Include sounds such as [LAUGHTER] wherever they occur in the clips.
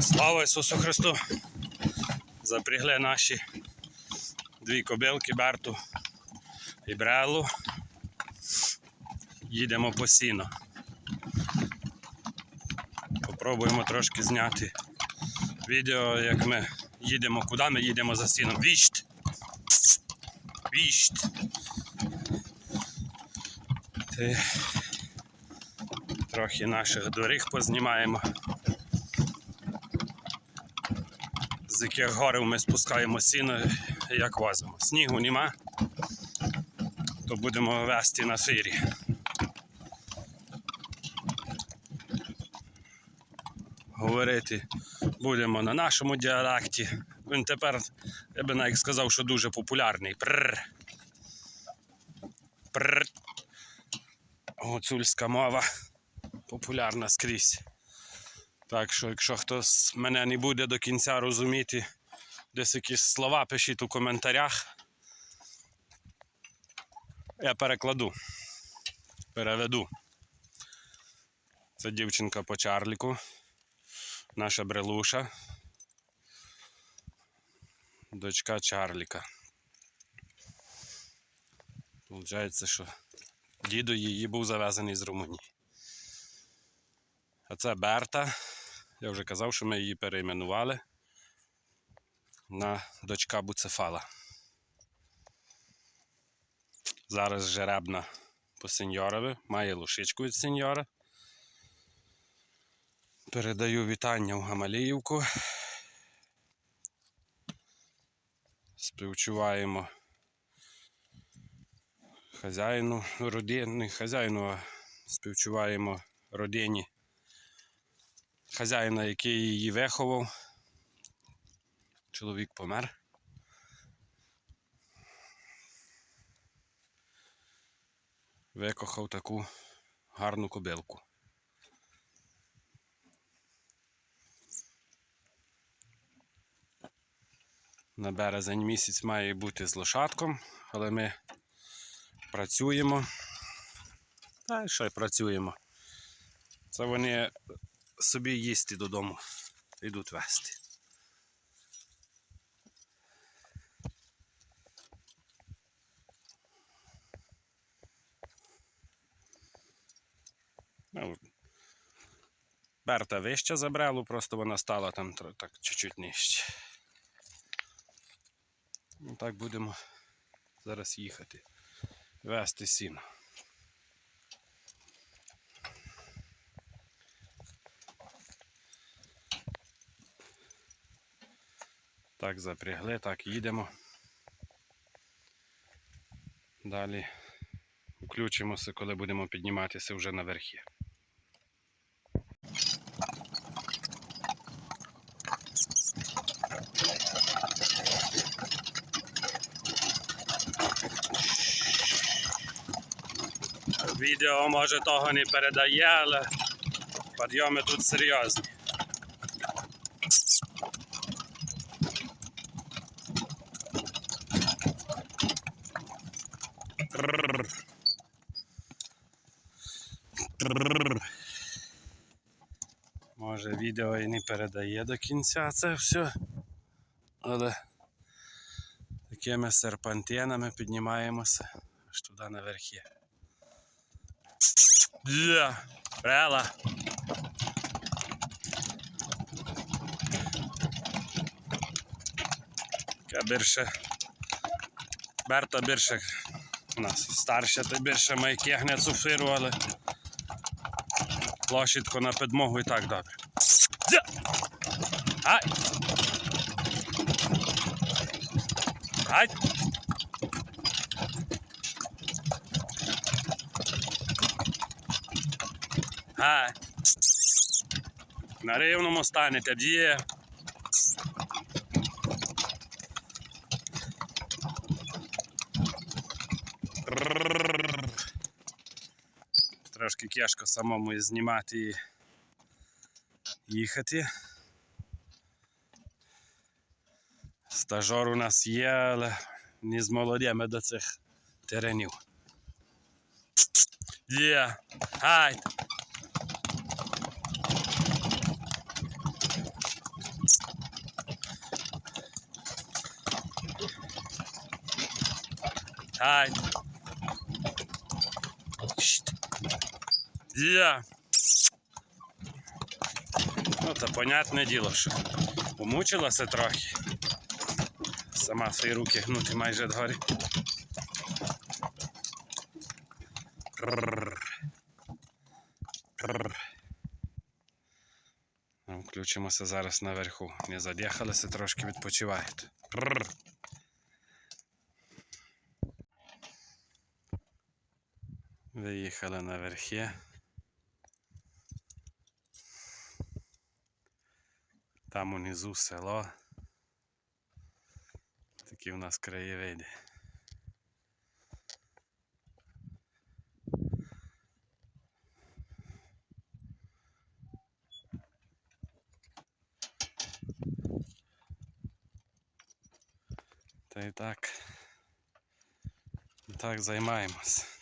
Слава Ісусу Христу! Запрягли наші дві кобилки Берту і Брелу. Їдемо по сіно. Попробуємо трошки зняти відео, як ми їдемо, куди ми їдемо за сіном. Віщт! Віщт! Трохи наших доріг познімаємо. З яких горів ми спускаємо сіно, як возимо. Снігу нема, то будемо вести на фірі. Говорити будемо на нашому діалекті. Він тепер, я би навіть сказав, що дуже популярний. Пррр. Пррр. Гуцульська мова популярна скрізь. Так що, якщо хтось мене не буде до кінця розуміти, десь якісь слова пишіть у коментарях. Я перекладу, переведу. Це дівчинка по Чарліку, наша брелуша, дочка Чарліка. Получається, що дідо її був завезений з Румунії. А це Берта. Я вже казав, що ми її перейменували на дочка Буцефала. Зараз жеребна по сеньорові, має лошичку від сеньора. Передаю вітання в Гамаліївку. Співчуваємо хазяїну родини, хазяїну, співчуваємо родині хазяїна, який її виховав. Чоловік помер. Викохав таку гарну кобилку. На березень місяць має бути з лошадком, але ми працюємо. Та й що й працюємо. Це вони собі їсти додому йдуть вести. Ну, Берта вище забрелу, просто вона стала там так чуть-чуть нижче. Ну, так будемо зараз їхати, вести сіно. Так запрягли, так їдемо. Далі включимося, коли будемо підніматися вже на верхи. Відео може того не передає, але підйоми тут серйозні. Відео і не передає до кінця це все. Але такими серпантинами піднімаємося аж туди наверхи. Є, Брела. Більше. Берта більше у нас старша, то більше майки гне але лошадку на підмогу і так добре. Дзя! Ай! Ай! Ай! На рівному станете, б'є. Трошки кешко самому знімати їхати. Стажор у нас є, але не змолодями до цих теренів. Є, хай! Хай! Є! Ну, понятне діло, що помучилася трохи. Сама свої руки гнути майже дгорі. Ну, Включимося зараз наверху. Не задіхалися, трошки відпочивають. Виїхали на Там унизу село. Такі у нас краєвиди. Та й так. Так займаємось.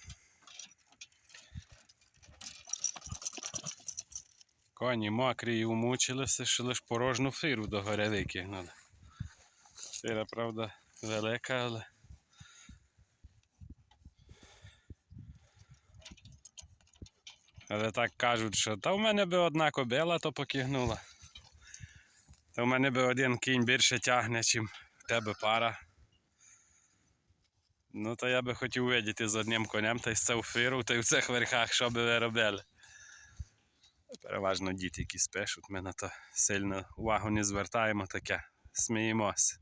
Коні мокрі і умучилися, що лиш порожну фиру до горя викигнули. Фира, правда, велика, але. Але так кажуть, що та в мене би одна кобила, то покигнула. Та в мене би один кінь більше тягне, чим в тебе пара. Ну, то я би хотів видіти з одним конем та й з цю фиру, та й в цих верхах, що би ви робили. Переважно діти, які спешуть, ми на то сильно увагу не звертаємо таке, сміємося.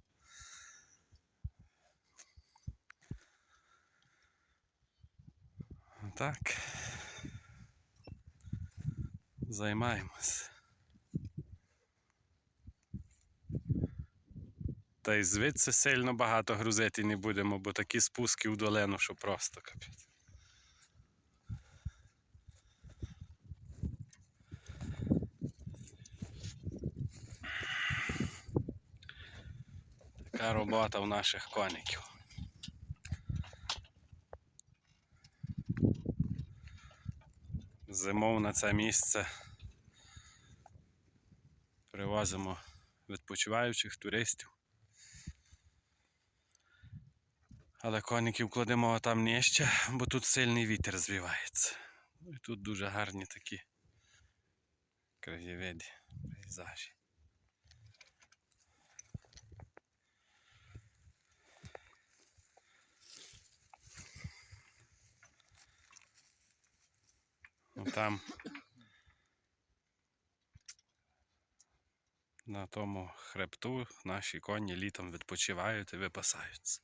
Так. Займаємось. Та й звідси сильно багато грузити не будемо, бо такі спуски в долину, що просто капець. Така робота в наших коників. Зимов на це місце привозимо відпочиваючих туристів. Але коників кладемо там нижче, бо тут сильний вітер звівається. І тут дуже гарні такі краєвиди, пейзажі. Там на тому хребту наші коні літом відпочивають і випасаються.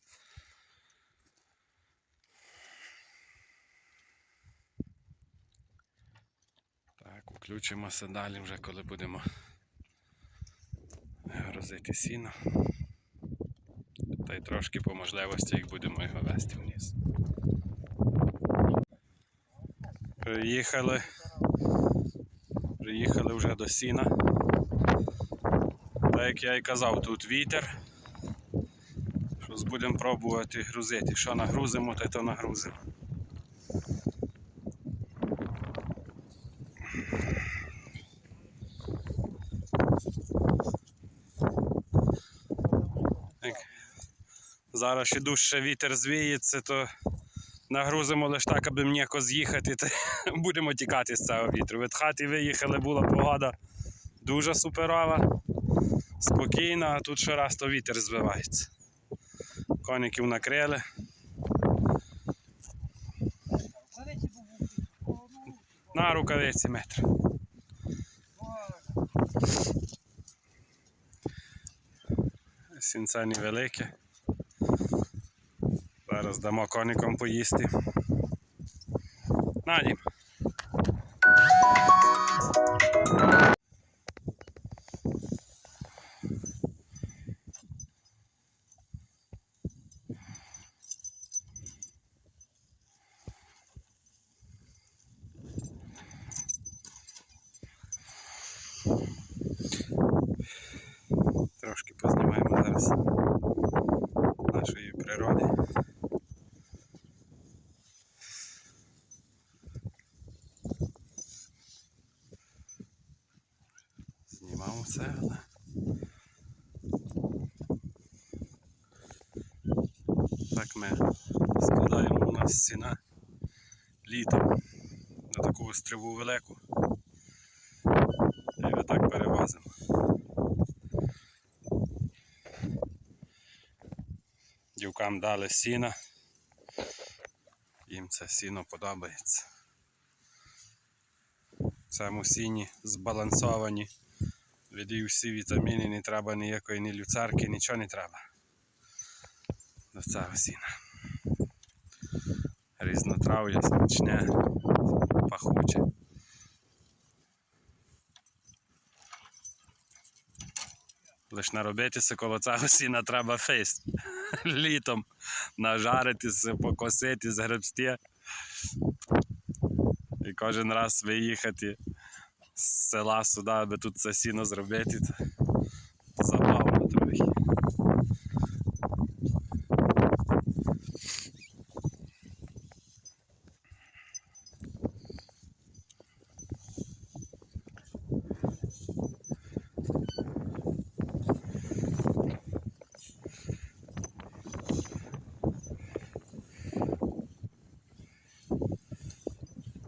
Так, включимося далі вже, коли будемо грузити сіно. Та й трошки по можливості, як будемо його вести вниз. Приїхали. Приїхали вже до сіна. Так як я і казав, тут вітер. Щось будемо пробувати грузити. Що нагрузимо, то то нагрузимо. Зараз ще дужче вітер звіється, то нагрузимо лише так, аби м'яко з'їхати, та [LAUGHS] будемо тікати з цього вітру. Від хати виїхали, була погода дуже суперова, спокійна, а тут щораз то вітер збивається. Коників накрили. На рукавиці метр. Сінця невелике. Зараз дамо коникам поїсти. Надім. Трошки познімаємо зараз нашої природи. Знімав все, але. Так ми складаємо з сіна літом на таку остріву велику. І отак перевозимо. Дівкам дали сіна. Їм це сіно подобається. Цьому сіні збалансовані. Відій всі вітаміни, не треба ніякої ні люцарки, нічого не треба. До цього сіна. Різнотрав'я, смачне, пахуче. Лиш наробитися коло цього сіна треба фест. Літом нажаритися, покосити, згребсти. І кожен раз виїхати з села сюди, аби тут це сіно зробити. то Забавно трохи.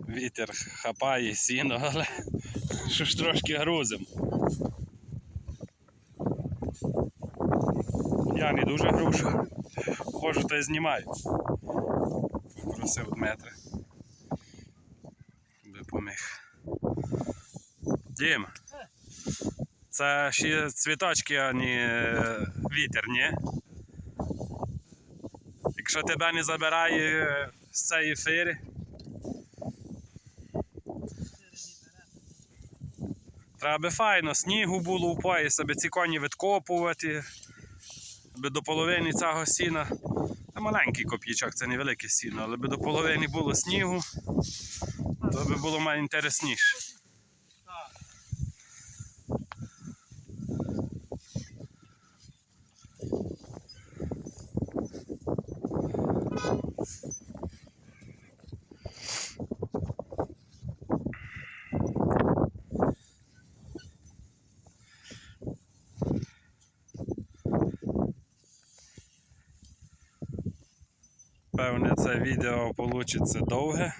Вітер хапає сіно, але що ж трошки грузим. Я не дуже гружу. Ходжу та й знімаю. Попросив Дмитра. Би поміг. Дім. Це ще цвіточки, а не е, вітер, ні? Якщо тебе не забирає е, з цієї фири, Треба би файно, снігу було у пояс, аби ці коні відкопувати, аби до половини цього сіна. Це маленький коп'ячок, це невелике сіно, але би до половини було снігу, то би було має інтересніше. Певне, це відео вийде довге.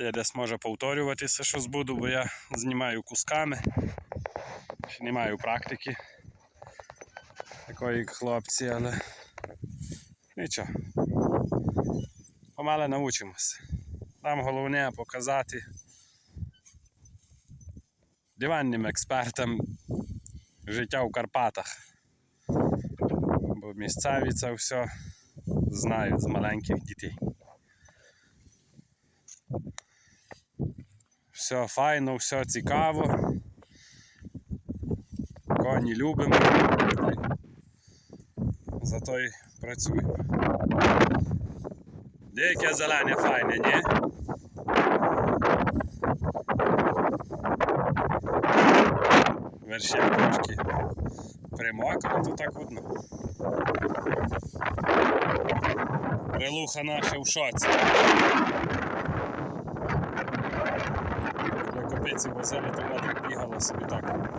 Я десь може повторюватися щось буду, бо я знімаю кусками. Ще не маю практики такої хлопці, але нічого. Помале навчимося. Нам головне показати диванним експертам життя в Карпатах. Бо місцеві це все знають з маленьких дітей. Все файно, все цікаво. Коні любимо. Зато й працюємо. Деяке зелене файне, ні? Вершик трошки примокли, то так одно. Релуха наша в шоці. Коли копиці возили, то так бігала собі так.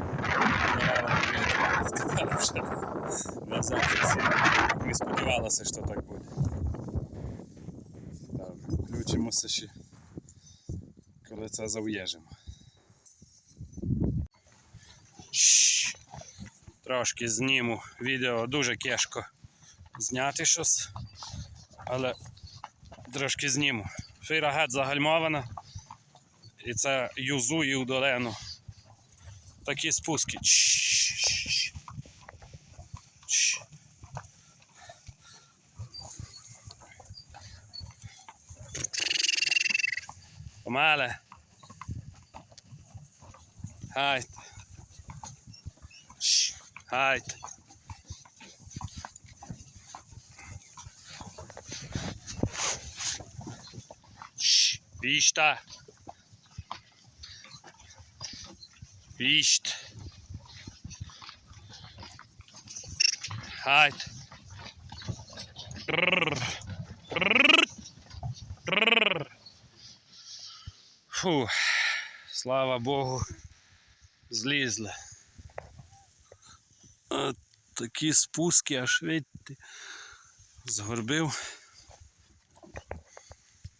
Тепер вже назад. Не сподівалася, що так буде. Добре, включимося ще, коли це зав'єжимо. Шш. Трошки зніму відео дуже кешко зняти щось, але трошки зніму. Фіра геть загальмована. І це юзує у долину. Такі спуски. Помале. Хайт. Шш. Трррр. Трррр. Трррр. Фу. Слава Богу. Злізли. От такі спуски аж видите. Згорбив.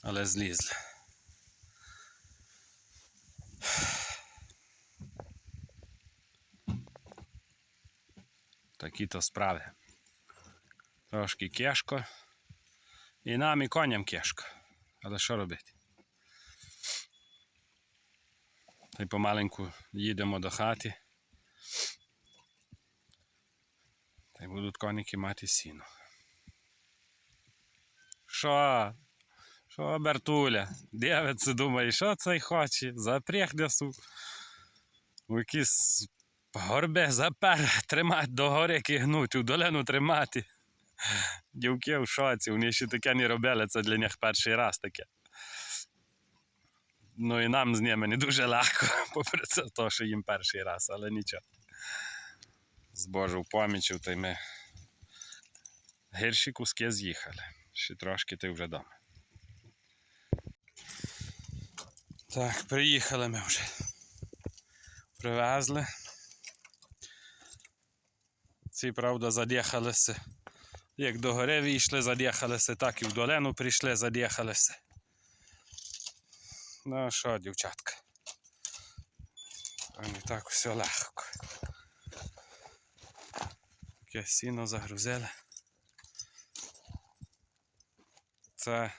Але злізли. Такі то справи. Трошки кешко. І нам, і коням кешко. Але що робити? Та й помаленьку їдемо до хати. Та й будуть коніки мати сіно. Що? Що, Бертуля? Дивиться, думає, що цей хоче? Запряг несу. У якісь горбе запер тримати до гори кигнуть, у долину тримати. Дівки в шоці, вони ще таке не робили, це для них перший раз таке. Ну і нам з ними не дуже легко, [LAUGHS] попри це, то, що їм перший раз, але нічого. З Божою помічю, то й ми гірші куски з'їхали. Ще трошки ти вже вдома. Так, приїхали ми вже. Привезли. Ці, правда, задіхалися. Як до гори війшли, задіхалися, так і в долину прийшли, задіхалися. Ну що, дівчатка? А не так все легко. Таке сіно загрузили. Це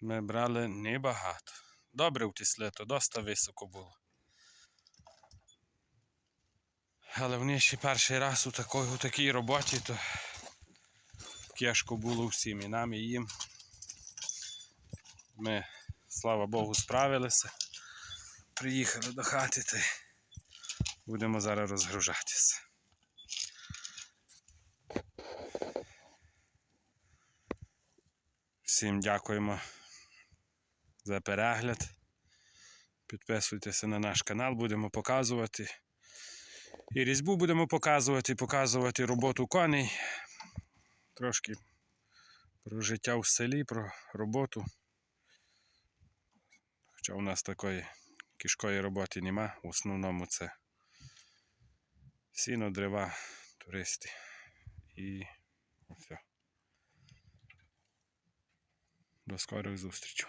ми брали небагато. Добре втісли, то доста високо було. Але вони ще перший раз у такій, у такій роботі, то тяжко було всім і нам, і їм. Ми, слава Богу, справилися. Приїхали до хати та будемо зараз розгружатися. Всім дякуємо за перегляд. Підписуйтеся на наш канал, будемо показувати. І різьбу будемо показувати, показувати роботу коней. Трошки про життя в селі, про роботу. Хоча у нас такої кішкої роботи нема. В основному це сіно, дерева, туристи. І все. До скорих зустрічей.